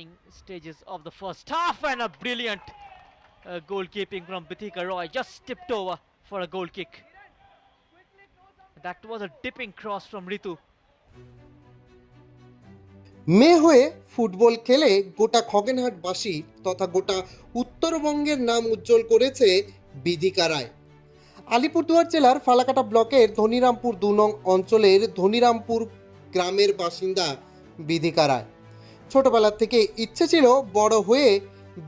dying stages of the first half and a brilliant uh, goalkeeping from Bithika Roy just tipped over for a goal kick. That was a dipping cross from Ritu. মেয়ে হয়ে football খেলে গোটা খগেনহাটবাসী তথা গোটা উত্তরবঙ্গের নাম উজ্জ্বল করেছে বিদিকা রায় আলিপুরদুয়ার জেলার ফালাকাটা ব্লকের ধনিরামপুর দু নং অঞ্চলের ধনিরামপুর গ্রামের বাসিন্দা বিদিকা রায় ছোটবেলা থেকে ইচ্ছে ছিল বড় হয়ে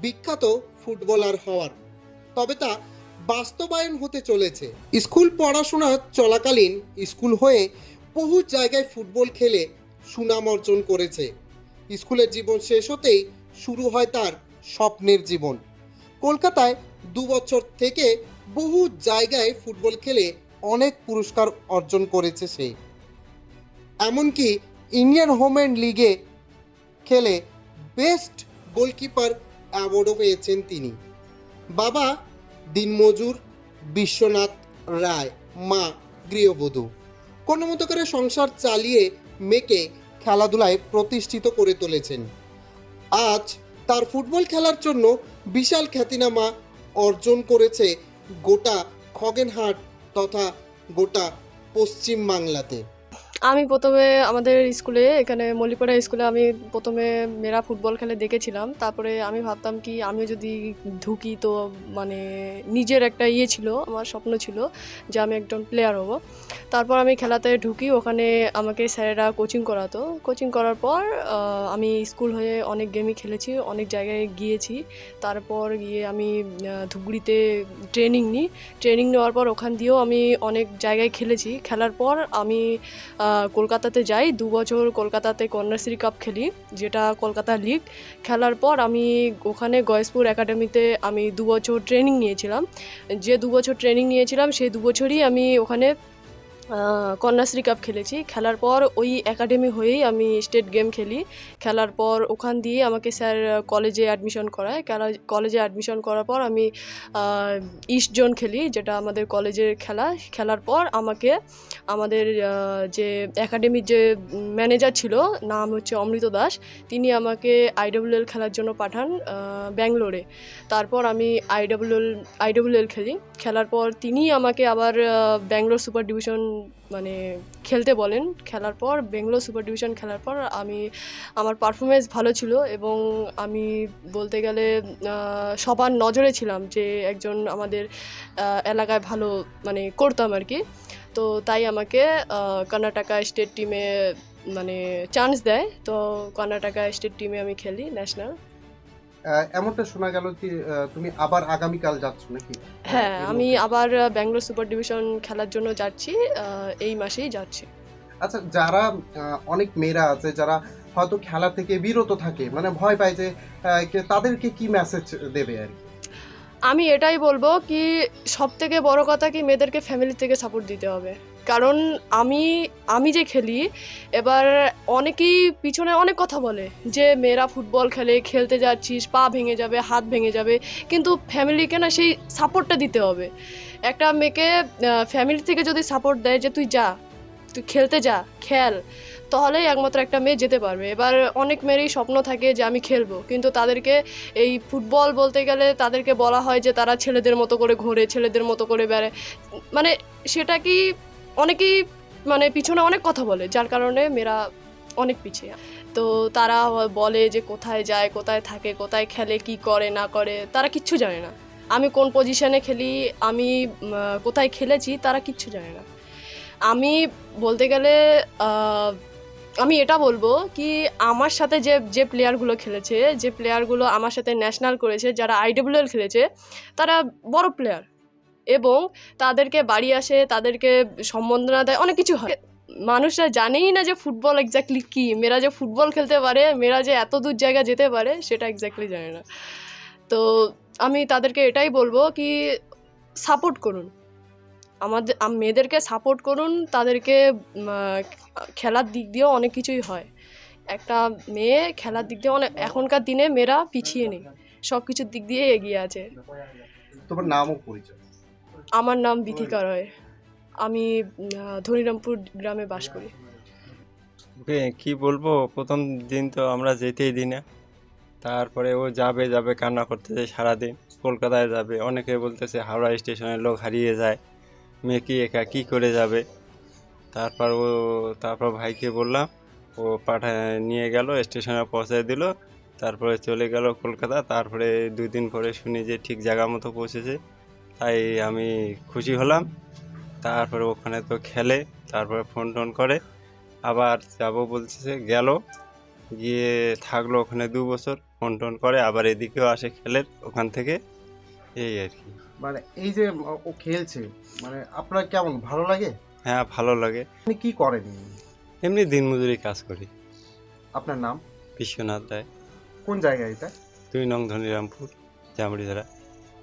বিখ্যাত ফুটবলার হওয়ার। তবে তা বাস্তবায়ন হতে চলেছে। স্কুল পড়াশোনা চলাকালীন স্কুল হয়ে বহু জায়গায় ফুটবল খেলে সুনাম অর্জন করেছে। স্কুলের জীবন শেষ হতেই শুরু হয় তার স্বপ্নের জীবন। কলকাতায় দু বছর থেকে বহু জায়গায় ফুটবল খেলে অনেক পুরস্কার অর্জন করেছে সে। এমনকি ইন্ডিয়ান হোমেন লিগে খেলে বেস্ট গোলকিপার অ্যাওয়ার্ডও পেয়েছেন তিনি। বাবা দিনমজুর বিশ্বনাথ রায়, মা গৃহবধূ। কোনো মতো করে সংসার চালিয়ে মেয়েকে খেলাধুলায় প্রতিষ্ঠিত করে তুলেছেন। আজ তার ফুটবল খেলার জন্য বিশাল খ্যাতিনামা অর্জন করেছে গোটা খগেনহাট তথা গোটা পশ্চিম বাংলাতে। আমি প্রথমে আমাদের স্কুলে, এখানে মল্লিপাড়া স্কুলে আমি প্রথমে মেয়েরা ফুটবল খেলে দেখেছিলাম। তারপরে আমি ভাবতাম কি আমি যদি ঢুকি তো মানে নিজের একটা ইয়ে ছিল, আমার স্বপ্ন ছিল যে আমি একজন প্লেয়ার হব। তারপর আমি খেলাতে ঢুকি, ওখানে আমাকে স্যারেরা কোচিং করাতো। কোচিং করার পর আমি স্কুল হয়ে অনেক গেমই খেলেছি, অনেক জায়গায় গিয়েছি। তারপর গিয়ে আমি ধুবড়িতে ট্রেনিং নিই। ট্রেনিং নেওয়ার পর ওখান দিয়েও আমি অনেক জায়গায় খেলেছি। খেলার পর আমি কলকাতাতে যাই। দু বছর কলকাতাতে কন্যাশ্রী কাপ খেলি, যেটা কলকাতা লিগ খেলার পর আমি ওখানে গয়েশপুর একাডেমিতে আমি দু বছর ট্রেনিং নিয়েছিলাম। যে দু বছর ট্রেনিং নিয়েছিলাম, সেই দু বছরই আমি ওখানে কন্যাশ্রী কাপ খেলেছি। খেলার পর ওই একাডেমি হয়েই আমি স্টেট গেম খেলি। খেলার পর ওখান দিয়ে আমাকে স্যার কলেজে অ্যাডমিশন করায়। কলেজে অ্যাডমিশন করার পর আমি ইস্ট জোন খেলি, যেটা আমাদের কলেজের খেলা। খেলার পর আমাকে, আমাদের যে একাডেমির যে ম্যানেজার ছিল, নাম হচ্ছে অমৃত দাস, তিনি আমাকে আইডব্লিউএল খেলার জন্য পাঠান ব্যাঙ্গালোরে। তারপর আমি আইডব্লিউএল আইডব্লিউএল খেলি। খেলার পর তিনি আমাকে আবার ব্যাঙ্গালোর সুপার ডিভিশন মানে খেলতে বলেন, খেলার পর, বেঙ্গলোর সুপার ডিভিশন খেলার পর আমি, আমার পারফরমেন্স ভালো ছিল এবং আমি বলতে গেলে সবার নজরে ছিলাম যে একজন আমাদের এলাকায় ভালো মানে করতাম আর কি। তো তাই আমাকে কর্ণাটকা স্টেট টিমে মানে চান্স দেয়। তো কর্ণাটকা স্টেট টিমে আমি খেলি ন্যাশনাল এমনটা শোনা গেল যে তুমি আবার আগামীকাল যাচ্ছ নাকি? হ্যাঁ আমি আবার ব্যাঙ্গালোর সুপার ডিভিশন খেলার জন্য যাচ্ছি এই মাসেই যাচ্ছি। আচ্ছা যারা অনেক মেয়েরা আছে যারা হয়তো খেলা থেকে বিরত থাকে মানে ভয় পায় যে তাদেরকে কি মেসেজ দেবে আর কি? আমি এটাই বলব কি সব থেকে বড় কথা কি মেয়েদেরকে ফ্যামিলি থেকে সাপোর্ট দিতে হবে। কারণ আমি আমি যে খেলি, এবার অনেকেই পিছনে অনেক কথা বলে যে মেয়েরা ফুটবল খেলে, খেলতে যাচ্ছিস, পা ভেঙে যাবে, হাত ভেঙে যাবে, কিন্তু ফ্যামিলিকে না সেই সাপোর্টটা দিতে হবে। একটা মেয়েকে ফ্যামিলি থেকে যদি সাপোর্ট দেয় যে তুই যা, তুই খেলতে যা, খেল, তাহলেই একমাত্র একটা মেয়ে যেতে পারবে। এবার অনেক মেয়েরই স্বপ্ন থাকে যে আমি খেলব, কিন্তু তাদেরকে এই ফুটবল বলতে গেলে তাদেরকে বলা হয় যে তারা ছেলেদের মতো করে ঘোরে, ছেলেদের মতো করে বেড়ায়। মানে সেটা কি অনেকেই মানে পিছনে অনেক কথা বলে, যার কারণে মেয়েরা অনেক পিছিয়ে। তো তারা বলে যে কোথায় যায়, কোথায় থাকে, কোথায় খেলে, কি করে, না করে, তারা কিচ্ছু জানে না। আমি কোন পজিশনে খেলি, আমি কোথায় খেলেছি, তারা কিচ্ছু জানে না। আমি বলতে গেলে আমি এটা বলব কি আমার সাথে যে যে প্লেয়ারগুলো খেলেছে, যে প্লেয়ারগুলো আমার সাথে ন্যাশনাল করেছে, যারা আইডব্লিউএল খেলেছে, তারা বড় প্লেয়ার এবং তাদেরকে বাড়ি আসে, তাদেরকে সম্বর্ধনা দেয়, অনেক কিছু হয়। মানুষরা জানেই না যে ফুটবল এক্স্যাক্টলি কী। মেয়েরা যে ফুটবল খেলতে পারে, মেয়েরা যে এত দূর জায়গা যেতে পারে, সেটা এক্স্যাক্টলি জানে না। তো আমি তাদেরকে এটাই বলব কি সাপোর্ট করুন। আমাদের মেয়েদেরকে সাপোর্ট করুন, তাদেরকে খেলার দিক দিয়েও অনেক কিছুই হয়। একটা মেয়ে খেলার দিক দিয়ে অনেক, এখনকার দিনে মেয়েরা পিছিয়ে নেই। সব কিছুর দিক দিয়ে এগিয়ে আছে। তোমার নামও পরিচয়। আমার নাম বিথিকা রয়। আমি ধনিরামপুর গ্রামে বাস করি। ওকে কি বলব? প্রথম দিন তো আমরা যেতেই দিই না। তারপরে ও যাবে যাবে কান্না করতেছে সারাদিন। কলকাতায় যাবে। অনেকে বলতেছে হাওড়া স্টেশনে লোক হারিয়ে যায়। মেয়ে কি একা কী করে যাবে? তারপর ও তারপর ভাইকে বললাম ও পাঠায় নিয়ে গেল স্টেশনে পৌঁছায় দিল। তারপরে চলে গেল কলকাতা। তারপরে দুই দিন পরে শুনি যে ঠিক জায়গা মতো পৌঁছেছে। তাই আমি খুশি হলাম। তারপরে ওখানে তো খেলে তারপরে ফোন টোন করে। আবার যাব বলছে গেল। গিয়ে থাকল ওখানে দু বছর ফোন টোন করে। আবার এদিকেও আসে খেলে ওখান থেকে। এই আর কি। মানে এই যে ও খেলছে মানে আপনার কেমন ভালো লাগে? হ্যাঁ ভালো লাগে। আপনি কি করেন? এমনি দিনমজুরি কাজ করি। আপনার নাম? বিশ্বনাথ দেয় কোন জায়গায় এটা? দুই নং ধনিরামপুর জামড়িধারা